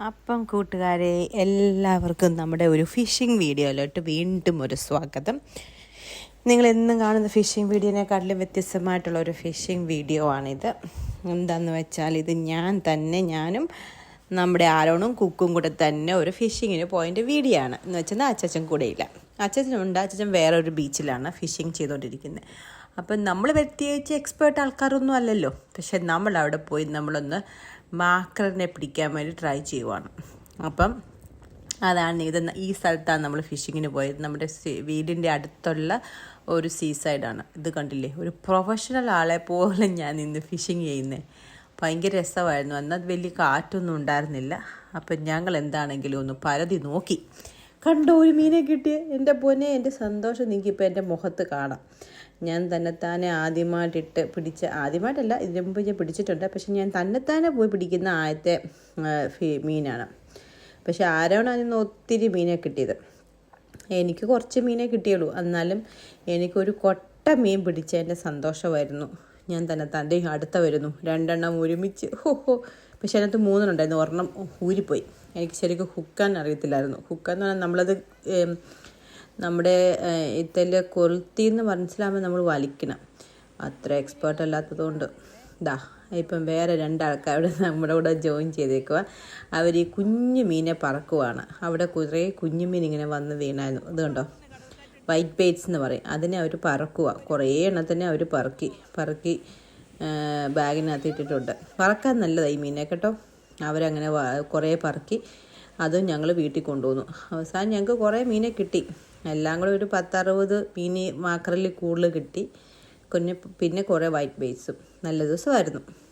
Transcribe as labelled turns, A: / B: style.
A: അപ്പം കൂട്ടുകാരെ എല്ലാവർക്കും നമ്മുടെ ഒരു ഫിഷിംഗ് വീഡിയോയിലോട്ട് വീണ്ടും ഒരു സ്വാഗതം. നിങ്ങൾ എന്നും കാണുന്ന ഫിഷിംഗ് വീഡിയോനെക്കാട്ടിലും വ്യത്യസ്തമായിട്ടുള്ള ഒരു ഫിഷിംഗ് വീഡിയോ ആണിത് എന്താണെന്ന് വെച്ചാൽ ഇത് ഞാൻ തന്നെ ഞാനും നമ്മുടെ ആരോണും കുക്കും കൂടെ തന്നെ ഒരു ഫിഷിങ്ങിന് പോയിന്റ് വീഡിയോ ആണ്. എന്ന് വെച്ചാൽ അച്ചച്ചൻ കൂടെയില്ല അച്ചച്ചനുണ്ട് അച്ചച്ചൻ വേറെ ഒരു ബീച്ചിലാണ് ഫിഷിംഗ് ചെയ്തുകൊണ്ടിരിക്കുന്നത് അപ്പം നമ്മൾ പ്രത്യേകിച്ച് എക്സ്പേർട്ട് ആൾക്കാരൊന്നും അല്ലല്ലോ. പക്ഷെ നമ്മൾ അവിടെ പോയി നമ്മളൊന്ന് മാക്കറിനെ പിടിക്കാൻ വേണ്ടി ട്രൈ ചെയ്യുവാണ്. അപ്പം അതാണ് ഇത് ഈ സ്ഥലത്താണ് നമ്മൾ ഫിഷിങ്ങിന് പോയത്. നമ്മുടെ വീടിന്റെ അടുത്തുള്ള ഒരു സീ സൈഡാണ് ഇത് കണ്ടില്ലേ? ഒരു പ്രൊഫഷണൽ ആളെ പോലെ ഞാൻ ഇന്ന് ഫിഷിങ് ചെയ്യുന്നത് ഭയങ്കര രസമായിരുന്നു. എന്നാൽ വലിയ കാറ്റൊന്നും ഉണ്ടായിരുന്നില്ല. അപ്പം ഞങ്ങൾ എന്താണെങ്കിലും ഒന്ന് പരതി നോക്കി. കണ്ടോ ഒരു മീനെ കിട്ടിയ. എന്റെ പൊന്നെ എന്റെ സന്തോഷം നിങ്ങൾക്കിപ്പോൾ എന്റെ മുഖത്ത് കാണാം. ഞാൻ തന്നെത്താനെ ആദ്യമായിട്ടിട്ട് പിടിച്ച ആദ്യമായിട്ടല്ല ഇതിനു മുമ്പ് ഞാൻ പിടിച്ചിട്ടുണ്ട്. പക്ഷെ ഞാൻ തന്നെത്താനെ പോയി പിടിക്കുന്ന ആദ്യത്തെ മീനാണ്. പക്ഷെ ഇന്ന് ഒത്തിരി മീനെ കിട്ടിയത്. എനിക്ക് കുറച്ച് മീനേ കിട്ടിയുള്ളൂ. എന്നാലും എനിക്കൊരു കൊട്ട മീൻ പിടിച്ച പിടിച്ചതിന്റെ സന്തോഷമായിരുന്നു. ഞാൻ തന്നെ തന്റെ അടുത്ത വരുന്നു. രണ്ടെണ്ണം ഒരുമിച്ച്. ഹോ ഹോ. പക്ഷെ അതിനകത്ത് മൂന്നെണ്ണം ഉണ്ടായിരുന്നു ഒരെണ്ണം ഊരിപ്പോയി. എനിക്ക് ശരിക്കും ഹുക്കാൻ അറിയത്തില്ലായിരുന്നു. ഹുക്കാന്ന് പറഞ്ഞാൽ നമ്മളത് നമ്മുടെ ഇത്തൽ കൊളുത്തി എന്ന് മനസ്സിലാകുമ്പോൾ നമ്മൾ വലിക്കണം. അത്ര എക്സ്പേർട്ട് അല്ലാത്തതുകൊണ്ട്. ഇതാ ഇപ്പം വേറെ രണ്ടാൾക്കാർ അവിടെ നമ്മുടെ കൂടെ ജോയിൻ ചെയ്തേക്കുക അവർ ഈ കുഞ്ഞു മീനെ പറക്കുവാണ്. അവിടെ കുറേ കുഞ്ഞു മീൻ ഇങ്ങനെ വന്ന് വീണായിരുന്നു. ഇത് കണ്ടോ? വൈറ്റ് ബേറ്റ്സ് എന്ന് പറയും. അതിനെ അവർ പറക്കുക കുറേ എണ്ണത്തിനെ അവർ പറക്കി. പറക്കി. ബാഗിനകത്ത് ഇട്ടിട്ടുണ്ട്. പറക്കാൻ നല്ലതാണ് ഈ മീനെ കേട്ടോ. അവരങ്ങനെ കുറേ പറക്കി അതും ഞങ്ങൾ വീട്ടിൽ കൊണ്ടുവന്നു. അവസാനം ഞങ്ങൾക്ക് കുറേ മീനെ കിട്ടി. എല്ലാം കൂടെ ഒരു പത്തറുപത് മീനി മാക്കറിൽ കൂടുതൽ കിട്ടി. പിന്നെ പിന്നെ കുറേ വൈറ്റ് ബേസും നല്ല ദിവസമായിരുന്നു.